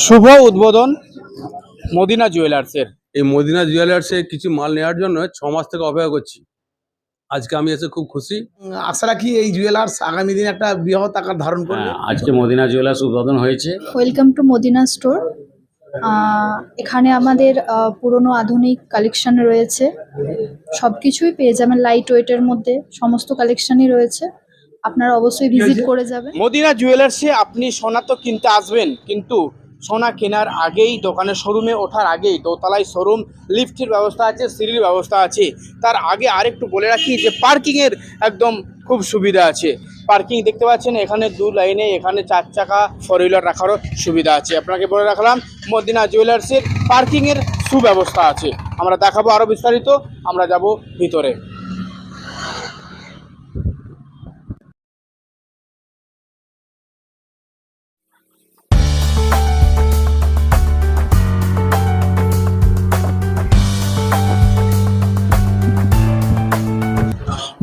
শুভ উদ্বোধন মদিনা জুয়েলার্সের। এই মদিনা জুয়েলার্সে কিছু মাল নেওয়ার জন্য ছ মাস থেকে অপেক্ষা করছি। আজকে আমি এসে খুব খুশি। আশা রাখি এই জুয়েলার্স আগামী দিনে একটা বৃহৎ আকার ধারণ করবে। হ্যাঁ, আজকে মদিনা জুয়েলার্স উদ্বোধন হয়েছে। ওয়েলকাম টু মদিনা স্টোর এখানে আমাদের পুরনো আধুনিক কালেকশন রয়েছে। সব কিছুই পেয়ে যাবেন লাইট ওয়েটের মধ্যে। সমস্ত কালেকশনই রয়েছে। আপনারা অবশ্যই ভিজিট করে যাবেন। মদিনা জুয়েলার্সে আপনি সোনা তো কিনতে আসবেন কিন্তু সোনা কেনার আগেই, দোকানের শোরুমে ওঠার আগেই, দোতলায় শোরুম, লিফটের ব্যবস্থা আছে, সিঁড়ির ব্যবস্থা আছে। তার আগে আরেকটু বলে রাখি যে, পার্কিংয়ের একদম খুব সুবিধা আছে। পার্কিং দেখতে পাচ্ছেন, এখানে দু লাইনে, এখানে চার চাকা ফোর হুইলার রাখারও সুবিধা আছে। আপনাকে বলে রাখলাম, মদিনা জুয়েলার্সের পার্কিংয়ের সুব্যবস্থা আছে। আমরা দেখাবো আরও বিস্তারিত, আমরা যাব ভিতরে।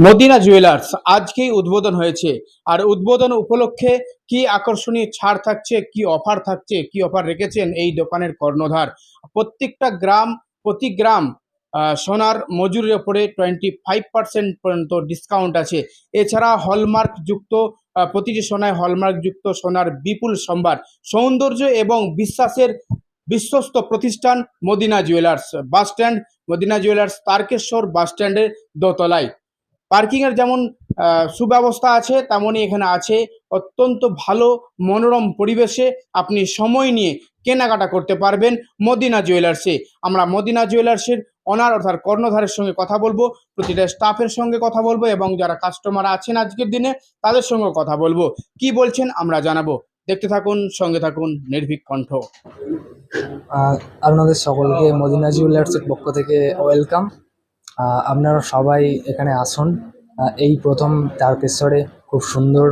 মদিনা জুয়েলার্স, আজকেই উদ্বোধন হয়েছে। আর উদ্বোধন উপলক্ষে কি আকর্ষণীয় ছাড় থাকছে, কি অফার থাকছে, কি অফার রেখেছেন এই দোকানের কর্ণধার? প্রত্যেকটা গ্রাম, প্রতি গ্রাম সোনার মজুরির ওপরে টোয়েন্টি ফাইভ পার্সেন্ট পর্যন্ত ডিসকাউন্ট আছে। এছাড়া হলমার্ক যুক্ত প্রতিটি সোনায় হলমার্ক যুক্ত সোনার বিপুল সম্ভার, সৌন্দর্য এবং বিশ্বাসের বিশ্বস্ত প্রতিষ্ঠান Madina jewellers. Bus stand, Madina jewellers, Tarakeswar bus স্ট্যান্ডের দোতলায়। পার্কিং এর যেমন সুব্যবস্থা আছে, তেমনই এখানে আছে। অত্যন্ত ভালো, মনোরম পরিবেশে আপনি সময় নিয়ে কেনাকাটা করতে পারবেন মদিনা জুয়েলার্সে আমরা মদিনা জুয়েলার্সের অনার অর্থাৎ কর্ণধারের সঙ্গে কথা বলব, প্রতিটা স্টাফের সঙ্গে কথা বলব এবং যারা কাস্টমার আছেন আজকের দিনে, তাদের সঙ্গে কথা বলব। কি বলছেন আমরা জানাব। দেখতে থাকুন, সঙ্গে থাকুন, নির্ভীক কণ্ঠ। আপনাদের সকলকে মদিনা জুয়েলার্সের পক্ষ থেকে ওয়েলকাম আপনারা সবাই এখানে আসুন। এই প্রথম তারকেশ্বরে খুব সুন্দর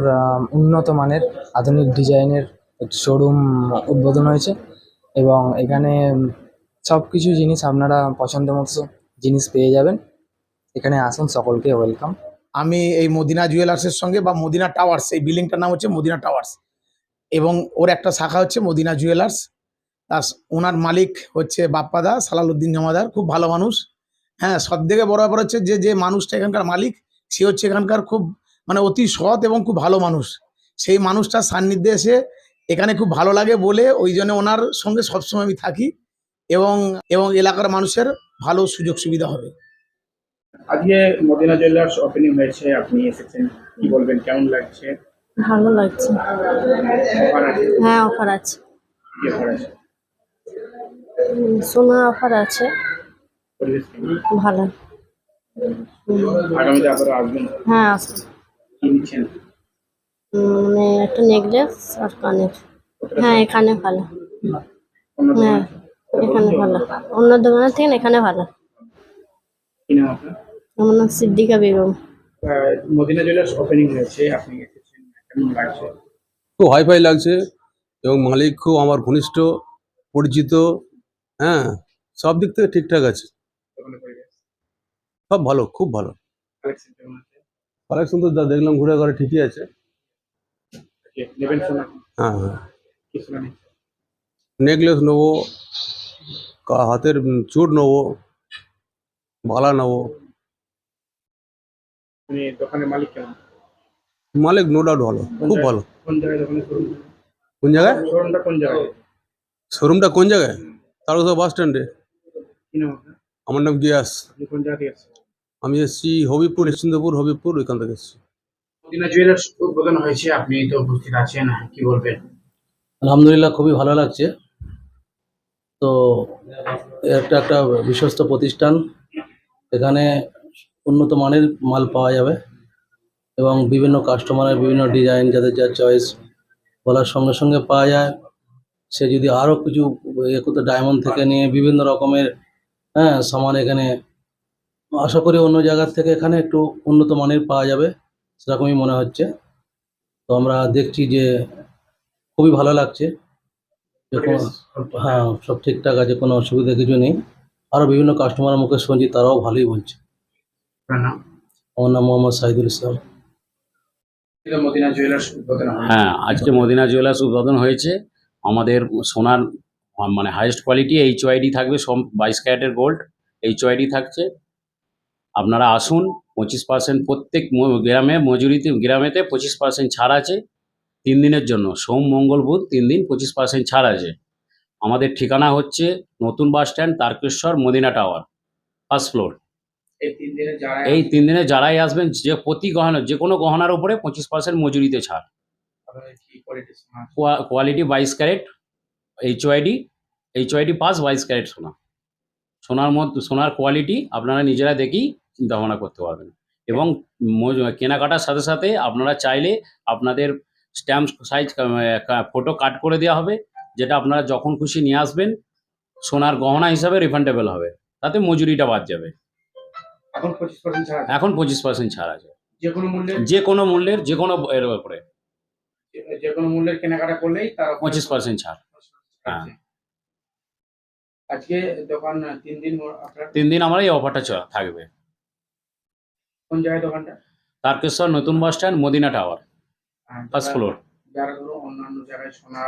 উন্নত মানের আধুনিক ডিজাইনের শোরুম উদ্বোধন হয়েছে এবং এখানে সব কিছু জিনিস আপনারা পছন্দ মতো জিনিস পেয়ে যাবেন। এখানে আসুন, সকলকে ওয়েলকাম। আমি এই মদিনা জুয়েলার্সের সঙ্গে বা মদিনা টাওয়ার্স, এই বিল্ডিংটার নাম হচ্ছে মদিনা টাওয়ার্স এবং ওর একটা শাখা হচ্ছে মদিনা জুয়েলার্স। তার ওনার মালিক হচ্ছে বাপ্পাদা সালালউদ্দিন জমাদার, খুব ভালো মানুষ। হ্যাঁ সব থেকে বড় ব্যাপার হচ্ছে যে যে মানুষটা এখানকার মালিক সে হচ্ছে এখানকার খুব মানে অতি সৎ এবং খুব ভালো মানুষ। সেই মানুষটার সান্নিধ্যে এসে এখানে খুব ভালো লাগে বলে ওই জন্য ওনার সঙ্গে সবসময় আমি থাকি এবং এবং এলাকার মানুষের ভালো সুযোগ সুবিধা হবে। আজকে মদিনা জুয়েলার্স ওপেনিং হয়েছে আপনি এসেছেন কি বলবেন কেমন লাগছে? ভালো লাগছে। হ্যাঁ অফার আছে। কি অফার আছে। ভালো। আগামীতে আবার আসবেন? হ্যাঁ আছে কি নিচ্ছেন? মানে একটা নেকলেস আর কানের। হ্যাঁ এখানে ভালো। হ্যাঁ এখানে ভালো। অন্য দোকানের থেকে এখানে ভালো। কি নাম আপনার? আমার নাম সিদ্দিকা বেগম। মদিনা জুয়েলার্স ওপেনিং হয়েছে। আপনি এসেছেন কেমন লাগছে? খুব হাইফাই লাগছে এবং মালিক খুব আমার ঘনিষ্ঠ পরিচিত হ্যাঁ সব দিক থেকে ঠিকঠাক আছে। পরিবেশ সব ভালো খুব ভালো। কালেকশন তো যা দেখলাম ঘুরে ঘরে ঠিকই আছে। হ্যাঁ হ্যাঁ। নেকলেস নেব হাতের চূড় নেব বালা নেব। মালিক নো ডাউট ভালো খুব ভালো। কোন জায়গায় শোরুমটা কোন জায়গায়? কোন বাস স্ট্যান্ডে আমার নাম গিয়াস। আমি এসেছি হবিপুর নিশ্চিন্তপুর হবিপুর ওইখান থেকে এসেছি। মদিনা জুয়েলার্স উদ্বোধন হয়েছে আপনি তো উপস্থিত আছেন কি বলবেন? আলহামদুলিল্লাহ খুবই ভালো লাগছে। তো একটা একটা বিশ্বস্ত প্রতিষ্ঠান এখানে উন্নত মানের মাল পাওয়া যাবে এবং বিভিন্ন কাস্টমারের বিভিন্ন ডিজাইন যাদের যা চয়েস বলার সঙ্গে সঙ্গে পাওয়া যায়। সে যদি আরও কিছু ইয়ে করতে ডায়মন্ড থেকে নিয়ে বিভিন্ন রকমের হ্যাঁ সামান এখানে আশা করি অন্য জায়গার থেকে এখানে একটু উন্নত মানের পাওয়া যাবে সেরকমই মনে হচ্ছে। তো আমরা দেখছি যে খুবই ভালো লাগছে। যে কোনো- হ্যাঁ সব ঠিকঠাক আছে কোনো অসুবিধা কিছু নেই। আরও বিভিন্ন কাস্টমারের মুখে শুনছি তারাও ভালোই বলছে। আমার নাম মোহাম্মদ সাইদুল ইসলাম। এটা মদিনা জুয়েলার্স উদ্বোধন হ্যাঁ। আজকে মদিনা জুয়েলার্স উদ্বোধন হয়েছে। আমাদের সোনার মানে হাইয়েস্ট কোয়ালিটি এইচ ওয়াইডি থাকবে সব বাইশ ক্যারেটের গোল্ড এইচ ওয়াইডি থাকছে। আপনারা আসুন পঁচিশ পার্সেন্ট প্রত্যেক গ্রামে মজুরিতে গ্রামেতে পঁচিশ পার্সেন্ট ছাড় আছে তিন দিনের জন্য। সোম মঙ্গল বুধ তিন দিন পঁচিশ পার্সেন্ট ছাড় আছে। আমাদের ঠিকানা হচ্ছে নতুন bus stand Tarakeswar Madina tower first floor এই তিন দিনে যারাই আসবেন যে প্রতি গহনা যে কোনো গহনার উপরে পঁচিশ পার্সেন্ট মজুরিতে ছাড়। কোয়ালিটি বাইশ carat H UID H UID pass বাইশ ক্যারেট সোনা। সোনার মধ্যে সোনার কোয়ালিটি আপনারা নিজেরা দেখেই চিন্তা ভাবনা করতে পারবেন। এবং মজ- কেনাকাটার সাথে সাথে আপনারা চাইলে আপনাদের স্ট্যাম্প সাইজ ফটো কাট করে দেওয়া হবে যেটা আপনারা যখন খুশি নিয়ে আসবেন সোনার গহনা হিসাবে রিফান্ডেবল হবে। তাতে মজুরিটা বাদ যাবে। এখন পঁচিশ পার্সেন্ট ছাড় আছে। এখন পঁচিশ পার্সেন্ট ছাড় আছে। যে কোনো মূল্যে? যে কোনো মূল্যের যে কোনো এর উপরে। যে কোনো মূল্যের কেনাকাটা করলেই তার পঁচিশ পার্সেন্ট ছাড়। আজকে দোকান তিন দিন তিন দিন আমার এই অফারটা থাকবে। কোন জায়গায় দোকানটা? তারকেশ্বর নতুন bus stand Madina tower. First floor যারা ধরো অন্যান্য জায়গায় সোনা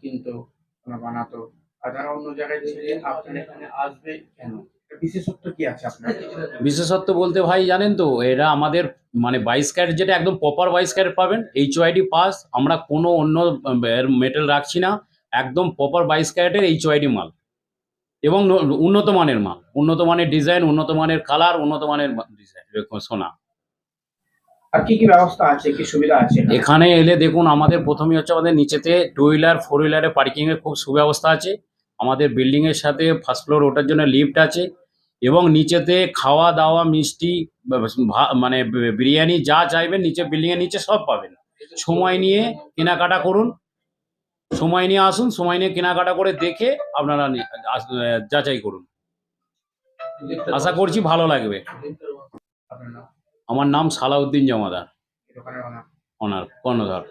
কিনতো সোনা বানাতো আর যারা অন্য জায়গায় ছেড়ে আপনার এখানে আসবে কেন? বিশেষত্ব কি আছে আপনার? বিশেষত্ব বলতে ভাই জানেন তো এরা আমাদের মানে বাইশ ক্যারেট যেটা একদম প্রপার বাইশ ক্যারেট পাবেন এইচ ওয়াইডি পাস আমরা কোনো অন্য মেটেল রাখছি না। একদম প্রপার বাইশ ক্যারেটের এইচ ওয়াইডি মাল। এবং উন্নত মানের মাল। উন্নত মানের ডিজাইন উন্নত মানের কালার উন্নত মানের ডিজাইন সোনা। আর কি কি ব্যবস্থা আছে? কি সুবিধা আছে? এখানে? এলে দেখুন আমাদের প্রথমেই হচ্ছে আমাদের নিচেতে টু হুইলার ফোর হুইলারে পার্কিং এর খুব সুব্যবস্থা আছে। আমাদের বিল্ডিং এর সাথে ফার্স্ট ফ্লোর ওঠার জন্য লিফট আছে। এবং নিচেতে খাওয়া দাওয়া মিষ্টি মানে বিরিয়ানি যা চাইবেন নিচে বিল্ডিং এর নিচে সব পাবেন। সময় নিয়ে কেনাকাটা করুন। সময় নিয়ে আসুন সময় নিয়ে কেনাকাটা করে দেখে আপনারা যাচাই করুন। আশা করছি ভালো লাগবে। আমার নাম সালাউদ্দিন জমাদার। অনার কর্ণধার।